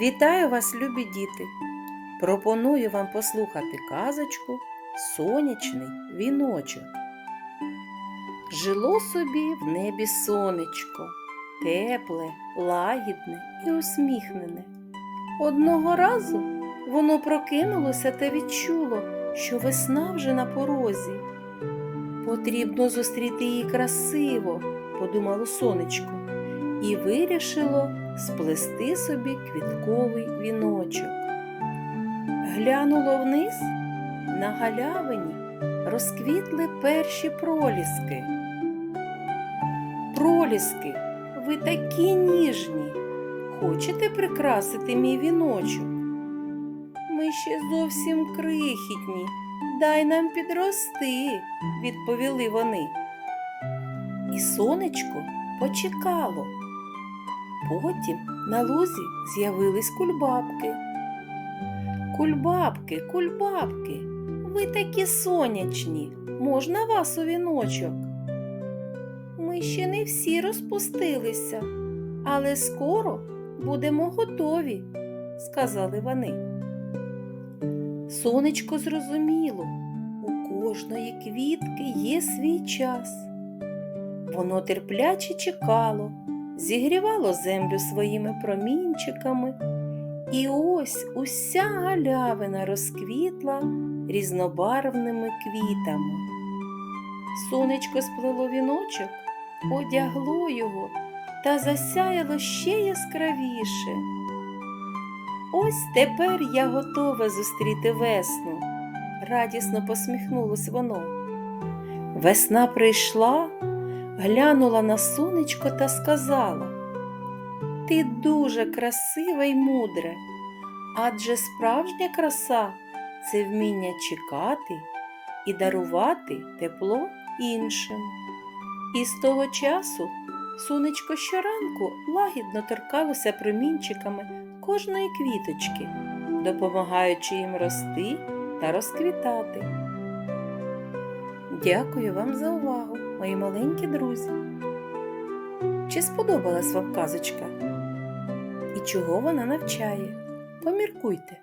Вітаю вас, любі діти! Пропоную вам послухати казочку Сонячний віночок. Жило собі в небі сонечко, тепле, лагідне і усміхнене. Одного разу воно прокинулося та відчуло, що весна вже на порозі. Потрібно зустріти її красиво, подумало сонечко, і вирішило сплести собі квітковий віночок. Глянуло вниз, на галявині розквітли перші проліски. Проліски, ви такі ніжні. Хочете прикрасити мій віночок? Ми ще зовсім крихітні. Дай нам підрости, відповіли вони. І сонечко почекало. Потім на лузі з'явились кульбабки. Кульбабки, кульбабки, ви такі сонячні, можна вас у віночок? Ми ще не всі розпустилися, але скоро будемо готові, сказали вони. Сонечко зрозуміло, у кожної квітки є свій час. Воно терпляче чекало, зігрівало землю своїми промінчиками, і ось уся галявина розквітла різнобарвними квітами. Сонечко сплело віночок, одягло його та засяяло ще яскравіше. Ось тепер я готова зустріти весну, радісно посміхнулось воно. Весна прийшла, глянула на сонечко та сказала: Ти дуже красива й мудре, адже справжня краса це вміння чекати і дарувати тепло іншим. І з того часу сонечко щоранку лагідно торкалося промінчиками кожної квіточки, допомагаючи їм рости та розквітати. Дякую вам за увагу, мої маленькі друзі. Чи сподобалась вам казочка? І чого вона навчає? Поміркуйте.